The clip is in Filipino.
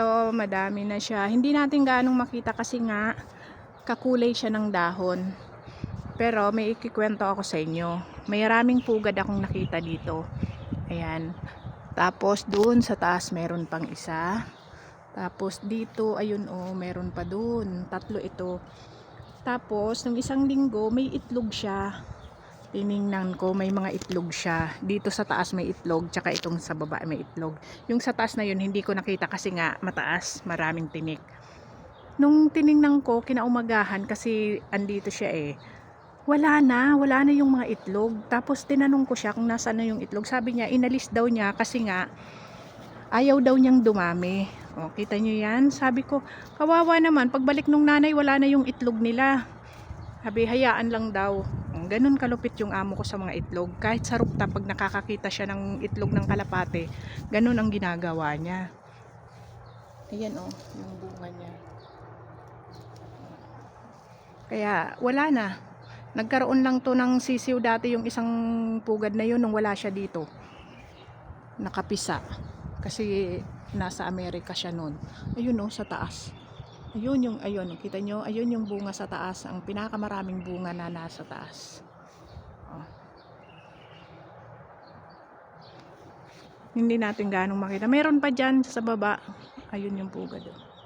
ito, madami na siya. Hindi natin ganong makita kasi nga kakulay siya ng dahon. Pero may ikikwento ako sa inyo. May raming pugad akong nakita dito. Ayan. Tapos doon sa taas meron pang isa. Tapos dito, ayun oh, meron pa doon. Tatlo ito. Tapos, nung isang linggo, may itlog siya. Tiningnan ko, may mga itlog siya. Dito sa taas may itlog, tsaka itong sa baba may itlog. Yung sa taas na yun, hindi ko nakita kasi nga mataas, maraming tinik. Nung tiningnan ko, kinaumagahan kasi andito siya eh. Wala na, wala na yung mga itlog. Tapos tinanong ko siya kung nasaan na yung itlog. Sabi niya, inalis daw niya kasi nga ayaw daw niyang dumami. O, kita niyo yan? Sabi ko, kawawa naman, pagbalik nung nanay, wala na yung itlog nila. Sabi, hayaan lang daw. O, Ganun kalupit yung amo ko sa mga itlog. Kahit sa rooftop, pag nakakakita siya ng itlog ng kalapate, ganun ang ginagawa niya. Ayan o, yung bunga niya. Kaya, wala na. Nagkaroon lang to ng sisiw dati yung isang pugad na yun nung wala siya dito. Nakapisa. Kasi nasa Amerika siya noon. Ayun oh, sa taas. Ayun yung, ayun, kita nyo, ayun yung bunga sa taas. Ang pinakamaraming bunga na nasa taas. Oh. Hindi natin ganong makita. Meron pa dyan sa baba. Ayun yung pugad. Oh.